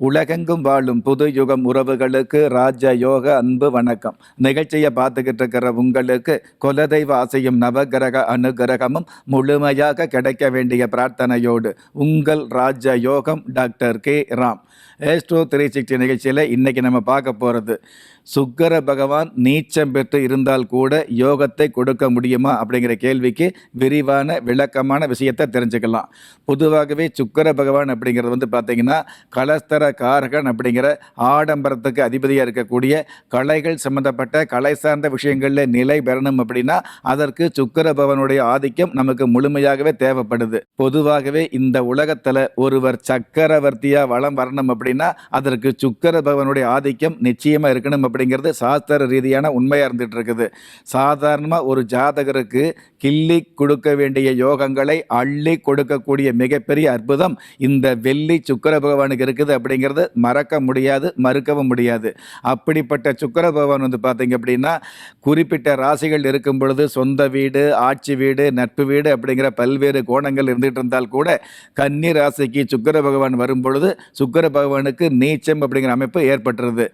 உலகெங்கும் வாழும் புது யுகம் உறவுகளுக்கு ராஜ யோக அன்பு வணக்கம். நிகழ்ச்சியை பார்த்துக்கிட்டு இருக்கிற உங்களுக்கு குலதெய்வ ஆசையும் நவகிரக அனுகிரகமும் முழுமையாக கிடைக்க வேண்டிய பிரார்த்தனையோடு உங்கள் ராஜ யோகம் doctor K. Ram. Astro three sixty நிகழ்ச்சியில் இன்றைக்கி நம்ம பார்க்க போகிறது சுக்கர பகவான் நீச்சம் பெற்று இருந்தால் கூட யோகத்தை கொடுக்க முடியுமா அப்படிங்கிற கேள்விக்கு விரிவான விளக்கமான விஷயத்தை தெரிஞ்சுக்கலாம். பொதுவாகவே சுக்கர பகவான் அப்படிங்கிறது வந்து பார்த்திங்கன்னா கலஸ்தர காரகன் அப்படிங்கிற ஆடம்பரத்துக்கு அதிபதியாக இருக்கக்கூடிய கலைகள் சம்மந்தப்பட்ட கலை சார்ந்த விஷயங்களில் நிலை பெறணும் அப்படின்னா அதற்கு சுக்கர பவனுடைய ஆதிக்கம் நமக்கு முழுமையாகவே தேவைப்படுது. பொதுவாகவே இந்த உலகத்தில் ஒருவர் சக்கரவர்த்தியாக வளம் வரணும் அப்படின்னா அதற்கு சுக்கர பவனுடைய ஆதிக்கம் நிச்சயமாக இருக்கணும் அப்படிங்கிறது சாஸ்திர ரீதியான உண்மையாக இருந்துட்டு இருக்குது சாதாரணமாக ஒரு ஜாதகருக்கு கிள்ளி கொடுக்க வேண்டிய யோகங்களை அள்ளி கொடுக்கக்கூடிய மிகப்பெரிய அற்புதம் இந்த வெள்ளி சுக்கர பகவானுக்கு இருக்குது அப்படிங்கிறது மறக்க முடியாது மறுக்கவும் முடியாது. அப்படிப்பட்ட சுக்கர பகவான் வந்து பார்த்தீங்க அப்படின்னா குறிப்பிட்ட ராசிகள் இருக்கும் பொழுது சொந்த வீடு ஆட்சி வீடு நட்பு வீடு அப்படிங்கிற பல்வேறு கோணங்கள் இருந்துகிட்டு இருந்தால் கூட கன்னி ராசிக்கு சுக்கர பகவான் வரும் பொழுது சுக்கர பகவானுக்கு நீச்சம் அப்படிங்கிற அமைப்பு ஏற்பட்டுருது.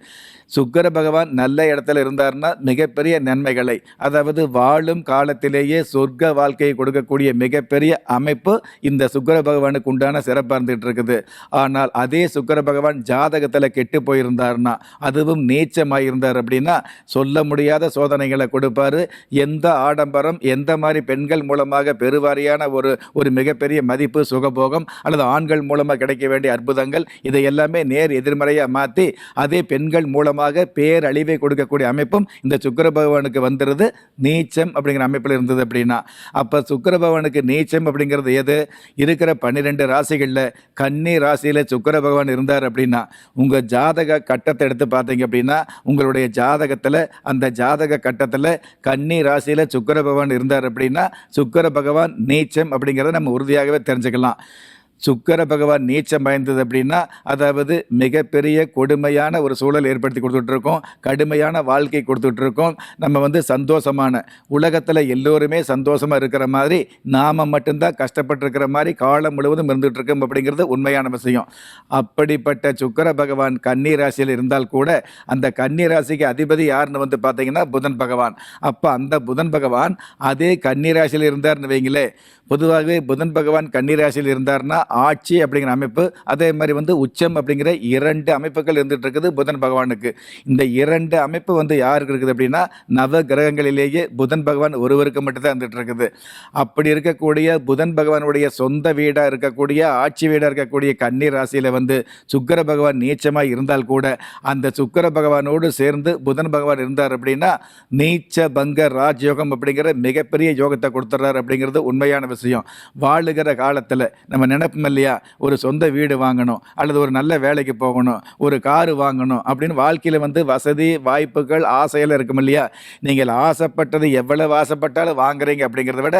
சுக்கர பகவான் நல்ல இடத்துல இருந்தார்னா மிகப்பெரிய நன்மைகளை. அதாவது வாழும் காலத்திலேயே சொர்க்க வாழ்க்கையை கொடுக்கக்கூடிய மிகப்பெரிய அமைப்பு இந்த சுக்கர பகவானுக்கு உண்டான சிறப்பாக இருந்துகிட்டு இருக்குது ஆனால் அதே சுக்கர பகவான் ஜாதகத்தில் கெட்டு போயிருந்தார்னா அதுவும் நீச்சமாக இருந்தார் அப்படின்னா சொல்ல முடியாத சோதனைகளை கொடுப்பாரு. எந்த ஆடம்பரம் எந்த மாதிரி பெண்கள் மூலமாக பெருவாரியான ஒரு ஒரு மிகப்பெரிய மதிப்பு சுகபோகம் அல்லது ஆண்கள் மூலமாக கிடைக்க வேண்டிய அற்புதங்கள் இதை எல்லாமே நேர் எதிர்மறையாக மாற்றி அதே பெண்கள் மூலமாக பேரழிவை கொடுக்கக்கூடிய அமைப்பும் இந்த சுக்கர பகவானுக்கு வந்துடுது நீச்சம் அப்படிங்கிற அமைப்பில் இருந்தது அப்படின்னா அப்போ சுக்கர பகவானுக்கு நீச்சம் அப்படிங்கிறது எது? இருக்கிற பன்னிரெண்டு ராசிகளில் கன்னி ராசியில் சுக்கர பகவான் இருந்தார் அப்படின்னா உங்கள் ஜாதக கட்டத்தை எடுத்து பார்த்தீங்க அப்படின்னா உங்களுடைய ஜாதகத்தில் அந்த ஜாதக கட்டத்தில் கன்னி ராசியில் சுக்கர பகவான் இருந்தார் அப்படின்னா சுக்கர பகவான் நீச்சம் அப்படிங்கிறத நம்ம உறுதியாகவே தெரிஞ்சுக்கலாம். சுக்கர பகவான் நீச்சம் பயந்தது அப்படின்னா அதாவது மிகப்பெரிய கொடுமையான ஒரு சூழல் ஏற்படுத்தி கொடுத்துட்ருக்கோம். கடுமையான வாழ்க்கை கொடுத்துட்ருக்கோம். நம்ம வந்து சந்தோஷமான உலகத்தில் எல்லோருமே சந்தோஷமாக இருக்கிற மாதிரி நாம் மட்டும்தான் கஷ்டப்பட்டுருக்கிற மாதிரி காலம் முழுவதும் இருந்துகிட்ருக்கோம் அப்படிங்கிறது உண்மையான விஷயம். அப்படிப்பட்ட சுக்கர பகவான் கன்னி ராசியில் இருந்தால் கூட அந்த கன்னி ராசிக்கு அதிபதி யாருன்னு வந்து பார்த்தீங்கன்னா புதன் பகவான். அப்போ அந்த புதன் பகவான் அதே கன்னி ராசியில் இருந்தார்னு வைங்களே பொதுவாகவே புதன் பகவான் கன்னி ராசியில் இருந்தார்னா ஆட்சி அப்படிங்கிற அமைப்பு அதே மாதிரி வந்து உச்சம் அப்படிங்கிற இரண்டு அமைப்புகள் இருந்துட்டு இருக்குது புதன் பகவானுக்கு. இந்த இரண்டு அமைப்பு வந்து யாருக்கு இருக்குது அப்படின்னா நவ கிரகங்களிலேயே புதன் பகவான் ஒருவருக்கு மட்டும்தான் இருந்துட்டு இருக்குது. அப்படி இருக்கக்கூடிய புதன் பகவானுடைய சொந்த வீடாக இருக்கக்கூடிய ஆட்சி வீடாக இருக்கக்கூடிய கன்னி ராசியில் வந்து சுக்கர பகவான் நீச்சமாக இருந்தால் கூட அந்த சுக்கர பகவானோடு சேர்ந்து புதன் பகவான் இருந்தார் அப்படின்னா நீச்ச பங்க ராஜயோகம் அப்படிங்கிற மிகப்பெரிய யோகத்தை கொடுத்துட்றாரு அப்படிங்கிறது உண்மையான விஷயம். வாழுகிற காலத்தில் நம்ம நினைப்போம் இல்லையா? ஒரு சொந்த வீடு வாங்கணும் அல்லது ஒரு நல்ல வேலைக்கு போகணும் ஒரு காரு வாங்கணும் அப்படின்னு வாழ்க்கையில் வந்து வசதி வாய்ப்புகள் ஆசையில் இருக்கும் இல்லையா? நீங்கள் ஆசைப்பட்டது எவ்வளவு ஆசைப்பட்டாலும் வாங்குறீங்க அப்படிங்கிறத விட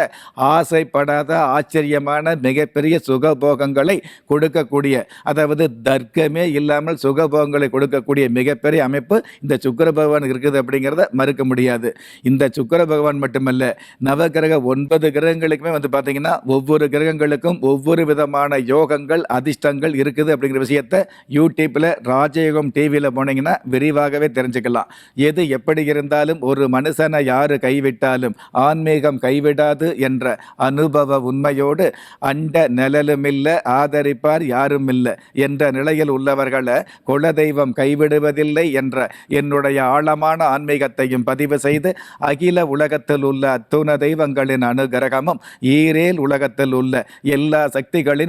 ஆசைப்படாத ஆச்சரியமான மிகப்பெரிய சுகபோகங்களை கொடுக்கக்கூடிய அதாவது தர்க்கமே இல்லாமல் சுகபோகங்களை கொடுக்கக்கூடிய மிகப்பெரிய அமைப்பு இந்த சுக்கர பகவான் இருக்குது அப்படிங்கிறத மறுக்க முடியாது. இந்த சுக்கர பகவான் மட்டுமல்ல நவகிரக ஒன்பது கிரகங்களுக்குமே வந்து பார்த்தீங்கன்னா ஒவ்வொரு கிரகங்களுக்கும் ஒவ்வொரு விதமான யோகங்கள் அதிர்ஷ்டங்கள் இருக்குது அப்படிங்கிற விஷயத்தை யூடியூப்பில் ராஜயோகம் டிவியில் போனீங்கன்னா விரிவாகவே தெரிஞ்சுக்கலாம். எது எப்படி இருந்தாலும் ஒரு மனுஷனை யார் கைவிட்டாலும் ஆன்மீகம் கைவிடாது என்ற அனுபவ உண்மையோடு அண்ட நிழலுமில்லை ஆதரிப்பார் யாரும் இல்லை என்ற நிலையில் உள்ளவர்களை குலதெய்வம் கைவிடுவதில்லை என்ற என்னுடைய ஆழமான ஆன்மீகத்தையும் பதிவு செய்து அகில உலகத்தில் உள்ள அத்துண தெய்வங்களின் அனுகிரகமும் ஈரேல் உலகத்தில் உள்ள எல்லா சக்திகளின்